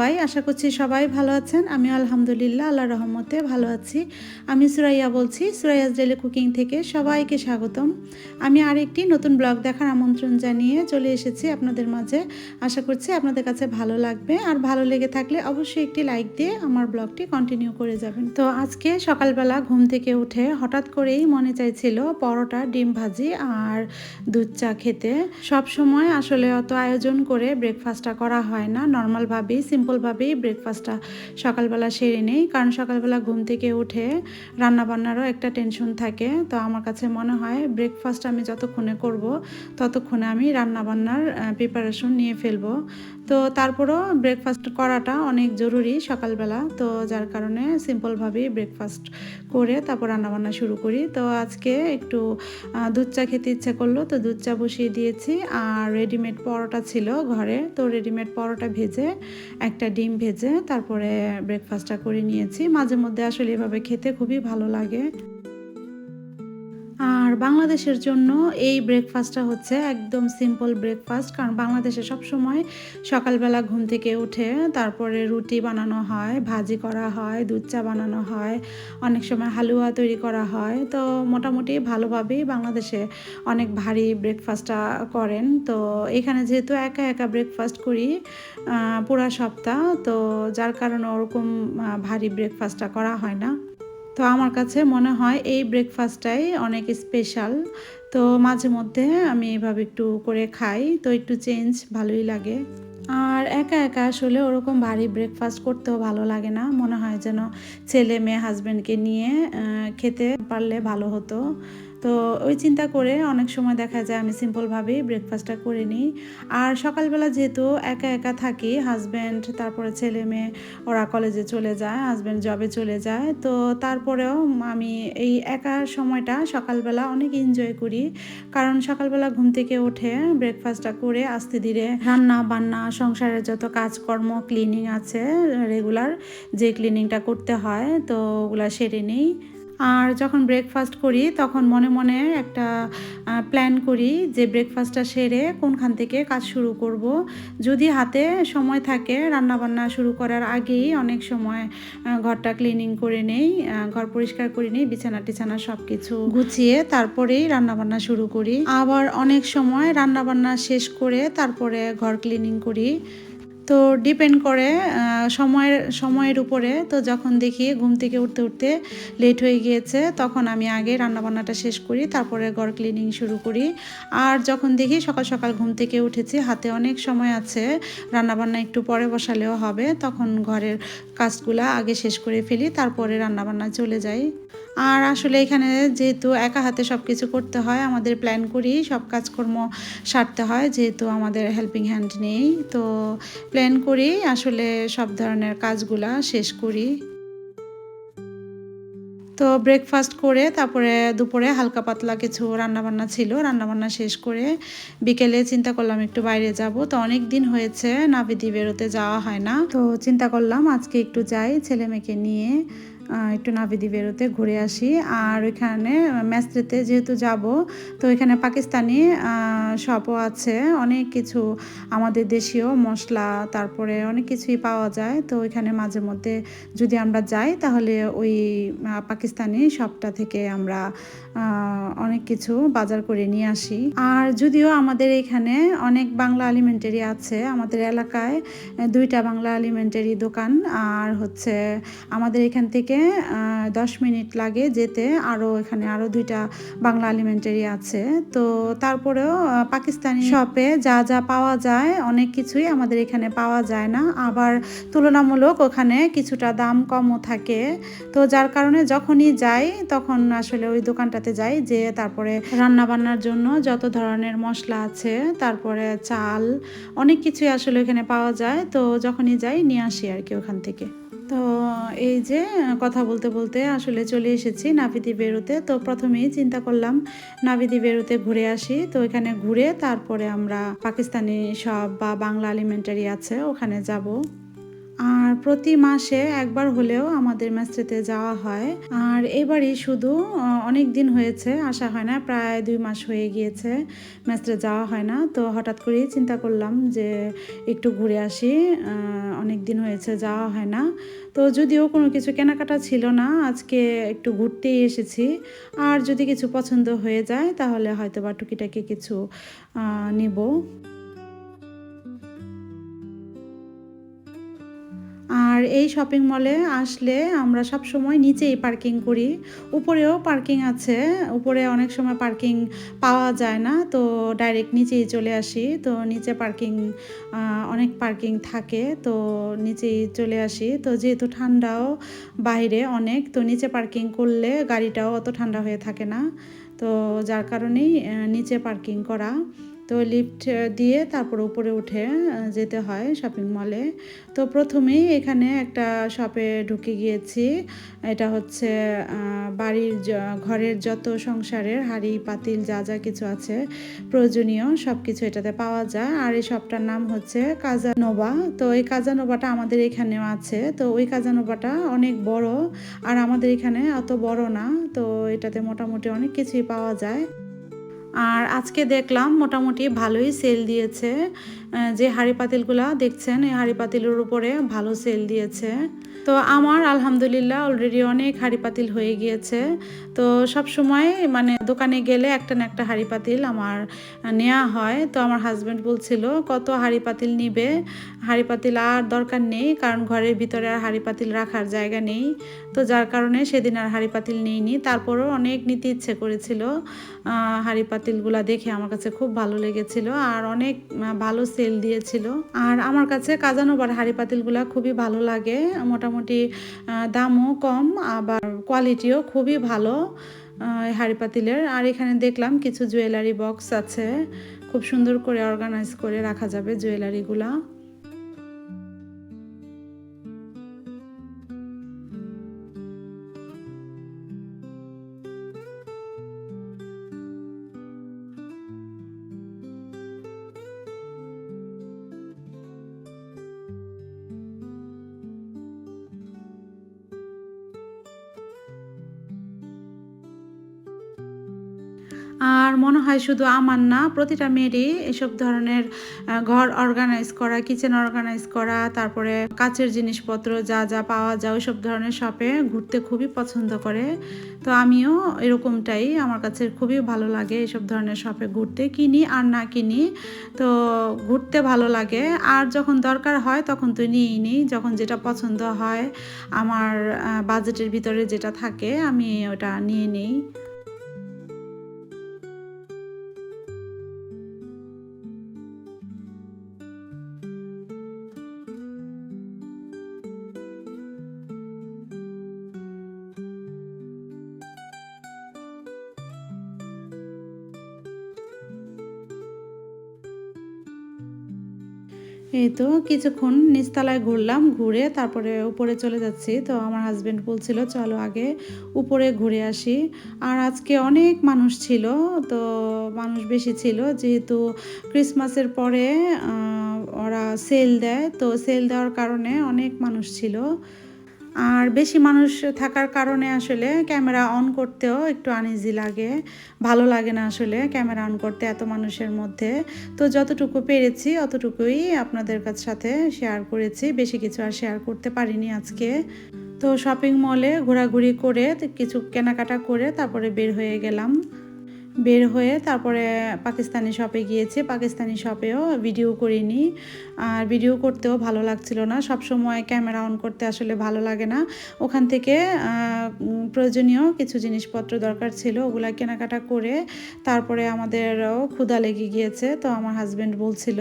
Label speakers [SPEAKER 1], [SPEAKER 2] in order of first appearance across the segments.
[SPEAKER 1] সবাই আশা করছি সবাই ভালো আছেন। আমি আলহামদুলিল্লাহ আল্লাহ রহমতে ভালো আছি। আমি সুরাইয়া বলছি, সুরাইয়াস ডেলি কুকিং থেকে সবাইকে স্বাগতম। আমি আরেকটি নতুন ব্লগ দেখার আমন্ত্রণ জানিয়ে চলে এসেছি আপনাদের মাঝে। আশা করছি আপনাদের কাছে ভালো লাগবে। আর ভালো লেগে থাকলে অবশ্যই একটি লাইক দিয়ে আমার ব্লগটি কন্টিনিউ করে যাবেন। তো আজকে সকালবেলা ঘুম থেকে উঠে হঠাৎ করেই মনে চাইছিল পরোটা, ডিম ভাজি আর দুধ চা খেতে। সব সময় আসলে অত আয়োজন করে ব্রেকফাস্টটা করা হয় না। নর্মালভাবেই সিম্পলভাবেই ব্রেকফাস্টটা সকালবেলা সেরে নেই। কারণ সকালবেলা ঘুম থেকে উঠে রান্নাবান্নারও একটা টেনশন থাকে। তো আমার কাছে মনে হয় ব্রেকফাস্ট আমি যতক্ষণে করব, ততক্ষণে আমি রান্নাবান্নার প্রিপারেশন নিয়ে ফেলব। তো তারপরও ব্রেকফাস্ট করাটা অনেক জরুরি সকালবেলা। তো যার কারণে সিম্পলভাবেই ব্রেকফাস্ট করে তারপর রান্নাবান্না শুরু করি। তো আজকে একটু দুধ চা খেতে ইচ্ছে করল, তো দুধ চা বসিয়ে দিয়েছি। আর রেডিমেড পরোটা ছিল ঘরে। তো রেডিমেড পরোটা ভেজে, একটা ডিম ভেজে তারপরে ব্রেকফাস্টটা করে নিয়েছি। মাঝে মধ্যে আসলে এভাবে খেতে খুবই ভালো লাগে। আর বাংলাদেশের জন্য এই ব্রেকফাস্টটা হচ্ছে একদম সিম্পল ব্রেকফাস্ট কারণ বাংলাদেশে সব সময় সকালবেলা ঘুম থেকে উঠে তারপরে রুটি বানানো হয়, ভাজি করা হয়, দুধ চা বানানো হয়, অনেক সময় হালুয়া তৈরি করা হয়। তো মোটামুটি ভালোভাবেই বাংলাদেশে অনেক ভারী ব্রেকফাস্টটা করেন। তো এখানে যেহেতু একা একা ব্রেকফাস্ট করি পুরা সপ্তাহ, তো যার কারণে ওরকম ভারী ব্রেকফাস্টটা করা হয় না। তো আমার কাছে মনে হয় এই ব্রেকফাস্টটাই অনেক স্পেশাল তো মাঝে মধ্যে আমি এভাবে একটু করে খাই, তো একটু চেঞ্জ ভালোই লাগে। আর একা একা আসলে ওরকম ভারী ব্রেকফাস্ট করতেও ভালো লাগে না। মনে হয় যেন ছেলে মেয়ে হাজব্যান্ডকে নিয়ে খেতে পারলে ভালো হতো। তো ওই চিন্তা করে অনেক সময় দেখা যায় আমি সিম্পলভাবেই ব্রেকফাস্টটা করে নিই। আর সকালবেলা যেহেতু একা একা থাকি হাজব্যান্ড তারপরে ছেলে মেয়ে, ওরা কলেজে চলে যায় হাজব্যান্ড জবে চলে যায়, তো তারপরেও আমি এই একা সময়টা সকালবেলা অনেক এনজয় করি। কারণ সকালবেলা ঘুম থেকে উঠে ব্রেকফাস্টটা করে আস্তে ধীরে রান্না বান্না, সংসারের যত কাজকর্ম ক্লিনিং আছে রেগুলার যে ক্লিনিংটা করতে হয়, তো ওগুলা সেরে নিই। আর যখন ব্রেকফাস্ট করি, তখন মনে মনে একটা প্ল্যান করি যে ব্রেকফাস্টটা সেরে কোনখান থেকে কাজ শুরু করব। যদি হাতে সময় থাকে, রান্নাবান্না শুরু করার আগেই অনেক সময় ঘরটা ক্লিনিং করে নেই ঘর পরিষ্কার করে নেই, বিছানা টিছানা সব কিছু গুছিয়ে তারপরেই রান্নাবান্না শুরু করি। আবার অনেক সময় রান্নাবান্না শেষ করে তারপরে ঘর ক্লিনিং করি। তো ডিপেন্ড করে সময়ের সময়ের উপরে। তো যখন দেখি ঘুম থেকে উঠতে উঠতে লেট হয়ে গিয়েছে, তখন আমি আগে রান্নাবান্নাটা শেষ করি, তারপরে ঘর ক্লিনিং শুরু করি। আর যখন দেখি সকাল সকাল ঘুম থেকে উঠেছি, হাতে অনেক সময় আছে, রান্নাবান্না একটু পরে বসালেও হবে, তখন ঘরের কাজগুলা আগে শেষ করে ফেলি, তারপরে রান্নাবান্না চলে যাই। আর আসলে এখানে যেহেতু একা হাতে সব কিছু করতে হয়, আমাদের প্ল্যান করি, সব কাজকর্ম সারতে হয়, যেহেতু আমাদের হেল্পিং হ্যান্ড নেই, তো প্ল্যান করি, আসলে সব ধরনের কাজগুলা শেষ করি। তো ব্রেকফাস্ট করে, তারপরে দুপুরে হালকা পাতলা কিছু রান্নাবান্না ছিল, রান্নাবান্না শেষ করে বিকেলে চিন্তা করলাম একটু বাইরে যাব, তো অনেক দিন হয়েছে নাবিদি বেরোতে যাওয়া হয় না, তো চিন্তা করলাম আজকে একটু যাই ছেলে মেয়েকে নিয়ে। একটু নাবিদি বেরোতে ঘুরে আসি। আর ওইখানে ম্যাস্ত্রিতে যেহেতু যাব তো ওইখানে পাকিস্তানি শপও আছে, অনেক কিছু আমাদের দেশীয় মশলা, তারপরে অনেক কিছুই পাওয়া যায়। তো ওইখানে মাঝে মধ্যে যদি আমরা যাই, তাহলে ওই পাকিস্তানি শপটা থেকে আমরা অনেক কিছু বাজার করে নিয়ে আসি। আর যদিও আমাদের এখানে অনেক বাংলা আলিমেন্টারি আছে, আমাদের এলাকায় দুইটা বাংলা আলিমেন্টারি দোকান। আর হচ্ছে আমাদের এখান থেকে দশ মিনিট লাগে যেতে। আরও এখানে আরও দুইটা বাংলা আলিমেন্টারি আছে। তো তারপরেও পাকিস্তানি শপে যা যা পাওয়া যায়, অনেক কিছুই আমাদের এখানে পাওয়া যায় না। আবার তুলনামূলক ওখানে কিছুটা দাম কমও থাকে। তো যার কারণে যখনই যাই, তখন আসলে ওই দোকানটাতে যাই যে তারপরে রান্না বান্নার জন্য যত ধরনের মশলা আছে, তারপরে চাল, অনেক কিছুই আসলে ওখানে পাওয়া যায়। তো যখনই যাই, নিয়ে আসি আর কি ওখান থেকে। তো এই যে কথা বলতে বলতে আসলে চলে এসেছি নাভিদি বেরোতে। তো প্রথমেই চিন্তা করলাম, নাভিদি বেরোতে ঘুরে আসি। তো এখানে ঘুরে তারপরে আমরা পাকিস্তানি সব বা বাংলা এলিমেন্টারি আছে, ওখানে যাব। আর প্রতি মাসে একবার হলেও আমাদের ম্যাস্ট্রেতে যাওয়া হয়। আর এবারই শুধু অনেক দিন হয়েছে, আসা হয় না, প্রায় দুই মাস হয়ে গিয়েছে ম্যাস্ট্রে যাওয়া হয় না। তো হঠাৎ করেই চিন্তা করলাম যে একটু ঘুরে আসি অনেক দিন হয়েছে যাওয়া হয় না। তো যদিও কোনো কিছু কেনাকাটা ছিল না, আজকে একটু ঘুরতেই এসেছি। আর যদি কিছু পছন্দ হয়ে যায়, তাহলে হয়তো বা টুকিটাকি কিছু নিব। আর এই শপিং মলে আসলে আমরা সব সময় নিচেই পার্কিং করি। উপরেও পার্কিং আছে, উপরে অনেক সময় পার্কিং পাওয়া যায় না, তো ডাইরেক্ট নিচেই চলে আসি। তো নিচে পার্কিং অনেক পার্কিং থাকে, তো নিচেই চলে আসি। তো যেহেতু ঠান্ডাও বাইরে অনেক, তো নিচে পার্কিং করলে গাড়িটাও অত ঠান্ডা হয়ে থাকে না। তো যার কারণেই নিচে পার্কিং করা। তো লিফট দিয়ে তারপর উপরে উঠে যেতে হয় শপিং মলে তো প্রথমেই এখানে একটা শপে ঢুকে গিয়েছি। এটা হচ্ছে বাড়ির ঘরের যত সংসারের হাড়ি, পাতিল, যা যা কিছু আছে, প্রয়োজনীয় সব কিছু এটাতে পাওয়া যায়। আর এই শপটার নাম হচ্ছে কাজানোবা তো এই কাজানোবাটা আমাদের এখানেও আছে। তো ওই কাজানোবাটা অনেক বড়, আর আমাদের এখানে অত বড় না। তো এটাতে মোটামুটি অনেক কিছুই পাওয়া যায়। আর আজকে দেখলাম মোটামুটি ভালোই সেল দিয়েছে। যে হাঁড়ি পাতিলগুলো দেখছেন, এই হাঁড়ি পাতিলের উপরে ভালো সেল দিয়েছে। তো আমার আলহামদুলিল্লাহ অলরেডি অনেক হাঁড়ি পাতিল হয়ে গিয়েছে। তো সব সময় মানে দোকানে গেলে একটা না একটা হাঁড়ি পাতিল আমার নেওয়া হয়। তো আমার হাজব্যান্ড বলছিল, কত হাঁড়ি পাতিল নিবে? হাঁড়ি পাতিল আর দরকার নেই, কারণ ঘরের ভিতরে আর হাঁড়ি পাতিল রাখার জায়গা নেই। তো যার কারণে সেদিন আর হাঁড়ি পাতিল নিইনি। তারপরও অনেক নিতে ইচ্ছে করেছিল। হাঁড়ি পাতিলগুলা দেখে আমার কাছে খুব ভালো লেগেছিল আর অনেক ভালো সেল দিয়েছিল। আর আমার কাছে কাজানোবার হাঁড়ি পাতিলগুলা খুবই ভালো লাগে। মোটামুটি দামও কম, আবার কোয়ালিটিও খুবই ভালো হাঁড়ি পাতিলের। আর এখানে দেখলাম কিছু জুয়েলারি বক্স আছে। খুব সুন্দর করে অর্গানাইজ করে রাখা যাবে জুয়েলারিগুলা আর মনে হয় শুধু আমার না, প্রতিটা মেয়েরই এসব ধরনের ঘর অর্গানাইজ করা কিচেন অর্গানাইজ করা, তারপরে কাচের জিনিসপত্র যা যা পাওয়া যায়, ওইসব ধরনের শপে ঘুরতে খুবই পছন্দ করে। তো আমিও এরকমটাই আমার কাছে খুবই ভালো লাগে এসব ধরনের শপে ঘুরতে। কিনি আর না কিনি, তো ঘুরতে ভালো লাগে। আর যখন দরকার হয় তখন তো নিয়েই নিই, যখন যেটা পছন্দ হয়, আমার বাজেটের ভিতরে যেটা থাকে আমি ওটা নিয়ে নিই। এই তো কিছুক্ষণ নিচতলায় ঘুরলাম, ঘুরে তারপরে উপরে চলে যাচ্ছি। তো আমার হাজব্যান্ড বলছিল, চলো আগে উপরে ঘুরে আসি। আর আজকে অনেক মানুষ ছিল, তো মানুষ বেশি ছিল। যেহেতু ক্রিসমাসের পরে ওরা সেল দেয়, তো সেল দেওয়ার কারণে অনেক মানুষ ছিল। আর বেশি মানুষ থাকার কারণে আসলে ক্যামেরা অন করতেও একটু আনইজি লাগে, ভালো লাগে না আসলে ক্যামেরা অন করতে এত মানুষের মধ্যে। তো যতটুকু পেরেছি অতটুকুই আপনাদের কাছে সাথে শেয়ার করেছি, বেশি কিছু আর শেয়ার করতে পারিনি আজকে। তো শপিং মলে ঘোরাঘুরি করে, কিছু কেনাকাটা করে তারপরে বের হয়ে গেলাম। বের হয়ে তারপরে পাকিস্তানি শপে গিয়েছে। পাকিস্তানি শপেও ভিডিও করিনি। আর ভিডিও করতেও ভালো লাগছিল না। সব সময় ক্যামেরা অন করতে আসলে ভালো লাগে না। ওখান থেকে প্রয়োজনীয় কিছু জিনিসপত্র দরকার ছিল, ওগুলা কেনাকাটা করে তারপরে আমাদেরও ক্ষুধা লেগে গিয়েছে। তো আমার হাজব্যান্ড বলছিল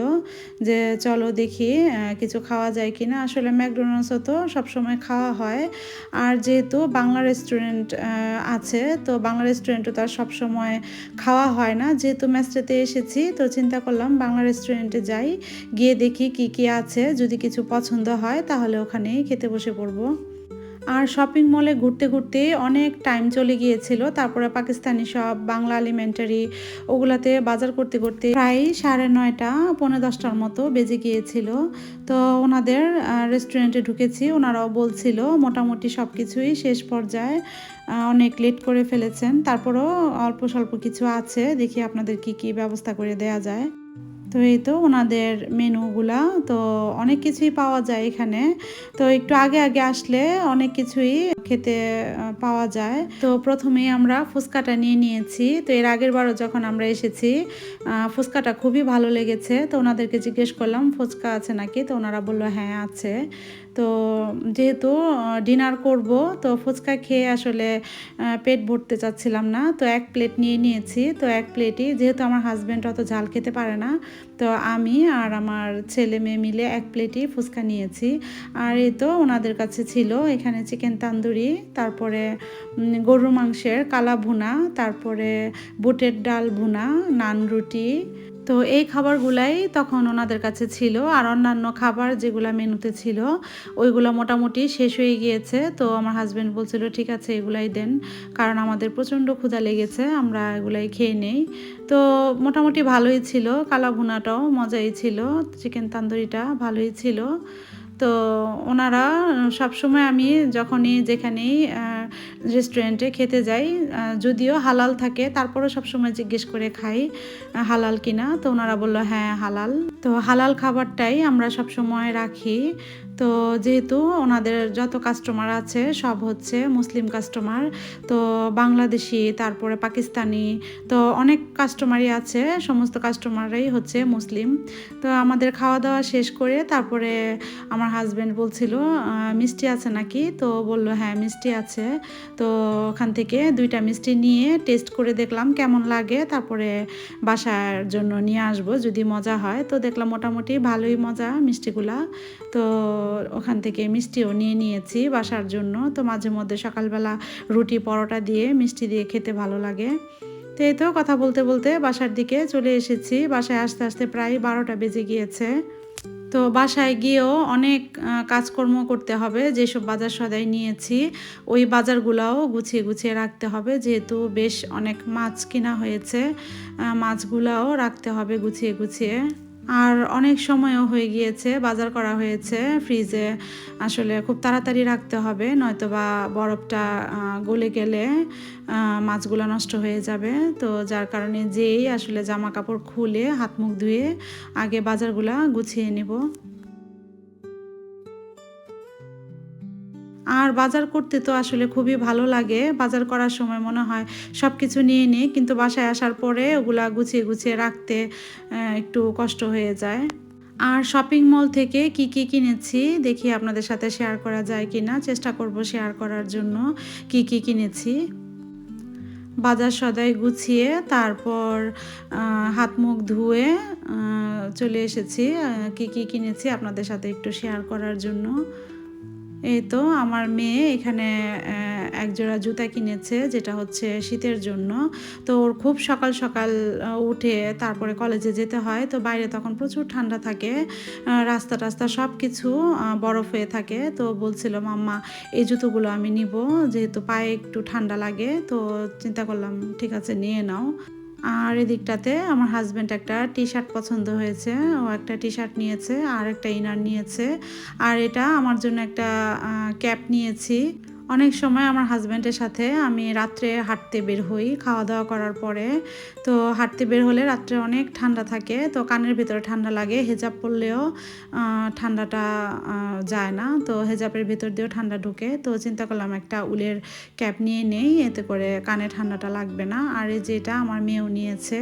[SPEAKER 1] যে, চলো দেখি কিছু খাওয়া যায় কি না আসলে ম্যাকডোনাল্ডসও তো সবসময় খাওয়া হয়। আর যেহেতু বাংলা রেস্টুরেন্ট আছে, তো বাংলা রেস্টুরেন্টও তার সবসময় খাওয়া হয় না। যেহেতু ম্যাচটাতে এসেছি, তো চিন্তা করলাম বাংলা রেস্টুরেন্টে যাই, গিয়ে দেখি কি কি আছে। যদি কিছু পছন্দ হয়, তাহলে ওখানেই খেতে বসে পড়ব। আর শপিং মলে ঘুরতে ঘুরতে অনেক টাইম চলে গিয়েছিল। তারপরে পাকিস্তানি সব বাংলা এলিমেন্টারি ওগুলাতে বাজার করতে করতে প্রায় সাড়ে নয়টা পনেরো দশটার মতো বেজে গিয়েছিল। তো ওনাদের রেস্টুরেন্টে ঢুকেছি। ওনারাও বলছিল, মোটামুটি সব কিছুই শেষ পর্যায়ে অনেক লেট করে ফেলেছেন। তারপরও অল্প স্বল্প কিছু আছে। দেখি আপনাদের কি কি ব্যবস্থা করে দেয়া যায়। তো এই তো ওনাদের মেনুগুলা, তো অনেক কিছুই পাওয়া যায় এখানে। তো একটু আগে আগে আসলে অনেক কিছুই খেতে পাওয়া যায়। তো প্রথমেই আমরা ফুচকাটা নিয়ে নিয়েছি। তো এর আগের বারও যখন আমরা এসেছি ফুচকাটা খুবই ভালো লেগেছে। তো ওনাদেরকে জিজ্ঞেস করলাম, ফুচকা আছে নাকি? তো ওনারা বলল হ্যাঁ আছে। তো যেহেতু ডিনার করব, তো ফুচকা খেয়ে আসলে পেট ভরতে চাচ্ছিলাম না। তো এক প্লেট নিয়ে নিয়েছি। তো এক প্লেটই, যেহেতু আমার হাজব্যান্ড অত ঝাল খেতে পারে না তো আমি আর আমার ছেলে মেয়ে মিলে এক প্লেটই ফুচকা নিয়েছি। আর এই তো ওনাদের কাছে ছিল এখানে চিকেন তান্দুরি, তারপরে গরু মাংসের কালা ভুনা তারপরে বুটের ডাল ভুনা, নান রুটি তো এই খাবারগুলাই তখন ওনাদের কাছে ছিল আর অন্যান্য খাবার যেগুলো মেনুতে ছিল, ওইগুলো মোটামুটি শেষ হয়ে গিয়েছে। তো আমার হাজব্যান্ড বলছিল, ঠিক আছে, এগুলাই দেন, কারণ আমাদের প্রচণ্ড ক্ষুধা লেগেছে, আমরা এগুলাই খেয়ে নেই। তো মোটামুটি ভালোই ছিল কালা ভুনাটাও মজাই ছিল, চিকেন তান্দুরিটা ভালোই ছিল। তো ওনারা, সবসময় আমি যখনই যেখানেই রেস্টুরেন্টে খেতে যাই যদিও হালাল থাকে, তারপরেও সবসময় জিজ্ঞেস করে খাই হালাল কিনা। তো ওনারা বলল হ্যাঁ হালাল। তো হালাল খাবারটাই আমরা সবসময় রাখি। তো যেহেতু ওনাদের যত কাস্টমার আছে, সব হচ্ছে মুসলিম কাস্টমার তো বাংলাদেশি, তারপরে পাকিস্তানি, তো অনেক কাস্টমারই আছে, সমস্ত কাস্টমাররাই হচ্ছে মুসলিম। তো আমাদের খাওয়া দাওয়া শেষ করে তারপরে আমার হাজব্যান্ড বলছিল মিষ্টি আছে নাকি? তো বলল হ্যাঁ মিষ্টি আছে। তো ওখান থেকে দুইটা মিষ্টি নিয়ে টেস্ট করে দেখলাম কেমন লাগে, তারপরে বাসার জন্য নিয়ে আসব যদি মজা হয়। তো দেখলাম মোটামুটি ভালোই মজা মিষ্টিগুলা। তো ওখান থেকে মিষ্টিও নিয়ে নিয়েছি বাসার জন্য। তো মাঝে মধ্যে সকালবেলা রুটি পরোটা দিয়ে মিষ্টি দিয়ে খেতে ভালো লাগে। তো এই তো কথা বলতে বলতে বাসার দিকে চলে এসেছি। বাসায় আসতে আসতে প্রায় বারোটা বেজে গিয়েছে। তো বাসায় গিয়েও অনেক কাজকর্ম করতে হবে। যেসব বাজার সদাই নিয়েছি, ওই বাজারগুলোও গুছিয়ে গুছিয়ে রাখতে হবে। যেহেতু বেশ অনেক মাছ কেনা হয়েছে মাছগুলাও রাখতে হবে গুছিয়ে গুছিয়ে। আর অনেক সময়ও হয়ে গিয়েছে, বাজার করা হয়েছে, ফ্রিজে আসলে খুব তাড়াতাড়ি রাখতে হবে নয়তো বা বরফটা গলে গেলে মাছগুলো নষ্ট হয়ে যাবে। তো যার কারণে যেই আসলে জামা কাপড় খুলে হাত মুখ ধুয়ে আগে বাজারগুলা গুছিয়ে নিব। আর বাজার করতে তো আসলে খুবই ভালো লাগে। বাজার করার সময় মনে হয় সব কিছু নিয়ে নিই, কিন্তু বাসায় আসার পরে ওগুলা গুছিয়ে গুছিয়ে রাখতে একটু কষ্ট হয়ে যায়। আর শপিং মল থেকে কি কি কিনেছি দেখি আপনাদের সাথে শেয়ার করা যায় কি না চেষ্টা করব শেয়ার করার জন্য কি কি কিনেছি। বাজার সদাই গুছিয়ে তারপর হাত মুখ ধুয়ে চলে এসেছি। কি কি কিনেছি আপনাদের সাথে একটু শেয়ার করার জন্য। এই তো আমার মেয়ে এখানে আহ, এক জোড়া জুতা কিনেছে যেটা হচ্ছে শীতের জন্য। তো ওর খুব সকাল সকাল উঠে তারপরে কলেজে যেতে হয়। তো বাইরে তখন প্রচুর ঠান্ডা থাকে রাস্তা টাস্তা সব কিছু বরফ হয়ে থাকে। তো বলছিল মাম্মা এই জুতোগুলো আমি নিব যেহেতু পায়ে একটু ঠান্ডা লাগে। তো চিন্তা করলাম ঠিক আছে নিয়ে নাও। আর এদিকটাতে আমার হাজব্যান্ড একটা টি শার্ট পছন্দ হয়েছে, ও একটা টি শার্ট নিয়েছে আর একটা ইনার নিয়েছে। আর এটা আমার জন্য একটা ক্যাপ নিয়েছি। অনেক সময় আমার হাজব্যান্ডের সাথে আমি রাত্রে হাঁটতে বের হই খাওয়া দাওয়া করার পরে। তো হাঁটতে বের হলে রাত্রে অনেক ঠান্ডা থাকে, তো কানের ভিতরে ঠান্ডা লাগে, হেজাব পরলেও ঠান্ডাটা যায় না। তো হেজাবের ভিতর দিয়েও ঠান্ডা ঢুকে। তো চিন্তা করলাম একটা উলের ক্যাপ নিয়ে নেই, এতে করে কানে ঠান্ডাটা লাগবে না। আর এই যেটা আমার মেয়েও নিয়েছে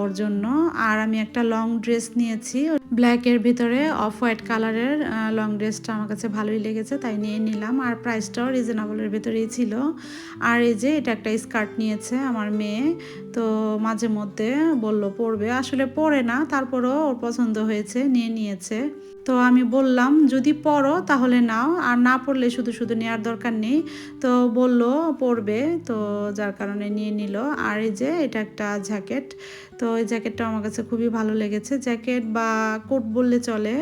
[SPEAKER 1] ওর জন্য। আর আমি একটা লং ড্রেস নিয়েছি। ব্ল্যাকের ভিতরে অফ হোয়াইট কালারের লং ড্রেসটা আমার কাছে ভালোই লেগেছে, তাই নিয়ে নিলাম। আর প্রাইসটাও রিজনেবলের ভেতরেই ছিল। আর এই যে এটা একটা স্কার্ট নিয়েছে আমার মেয়ে, তো মাঝে মধ্যে বলল, পরবে। আসলে পরে না, তারপরও ওর পছন্দ হয়েছে, নিয়ে নিয়েছে। তো আমি বললাম, যদি পরো তাহলে নাও, আর না পড়লে শুধু শুধু নেওয়ার দরকার নেই। তো বলল, পরবে। তো যার কারণে নিয়ে নিল। আর এই যে এটা একটা জ্যাকেট তো এই জ্যাকেটটা আমার কাছে খুবই ভালো লেগেছে। জ্যাকেট বা কোট বললে চলে।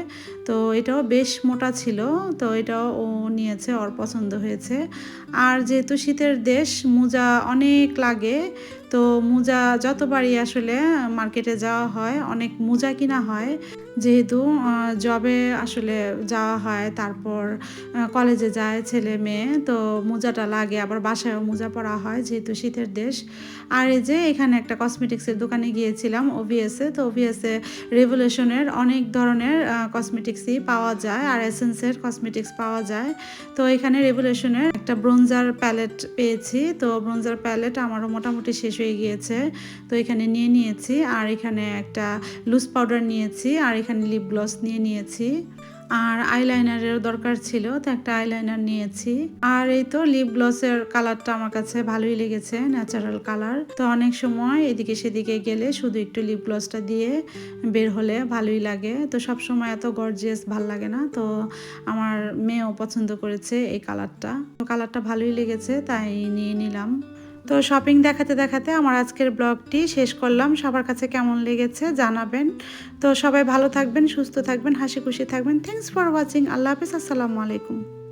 [SPEAKER 1] তো এটাও বেশ মোটা ছিল। তো এটাও ও নিয়েছে, ওর পছন্দ হয়েছে। আর যেহেতু শীতের দেশ, মোজা অনেক লাগে। তো মোজা যতবারই আসলে মার্কেটে যাওয়া হয়, অনেক মোজা কিনা হয়। যেহেতু জবে আসলে যাওয়া হয়, তারপর কলেজে যায় ছেলে মেয়ে, তো মোজাটা লাগে। আবার বাসায়ও মোজা পরা হয়, যেহেতু শীতের দেশ। আর এই যে এখানে একটা কসমেটিক্সের দোকানে গিয়েছিলাম ওভিএসে তো ওভিএসে রেভলিউশনের অনেক ধরনের কসমেটিক্সই পাওয়া যায়, আর এসেন্সের কসমেটিক্স পাওয়া যায়। তো এখানে রেভলিউশনের একটা ব্রোঞ্জার প্যালেট পেয়েছি। তো ব্রোঞ্জার প্যালেট আমারও মোটামুটি শেষ হয়ে গিয়েছে। তো এখানে নিয়ে নিয়েছি। আর এখানে একটা লুজ পাউডার নিয়েছি আর এখানে লিপ গ্লস নিয়ে নিয়েছি। আর আইলাইনারের দরকার ছিল, তো একটা আইলাইনার নিয়েছি। আর এই তো লিপ গ্লসের কালারটা আমার কাছে ভালোই লেগেছে ন্যাচারাল কালার তো অনেক সময় এদিকে সেদিকে গেলে শুধু একটু লিপ গ্লসটা দিয়ে বের হলে ভালোই লাগে। তো সব সময় এত গর্জিয়াস ভালো লাগে না, তো আমার মেয়েও পছন্দ করেছে এই কালারটা তো কালারটা ভালোই লেগেছে, তাই নিয়ে নিলাম। তো শপিং দেখাতে দেখাতে আমার আজকের ব্লগটি শেষ করলাম। সবার কাছে কেমন লেগেছে জানাবেন। তো সবাই ভালো থাকবেন, সুস্থ থাকবেন, হাসি খুশি থাকবেন। থ্যাংকস ফর ওয়াচিং আল্লাহ হাফিজ। আসসালামু আলাইকুম।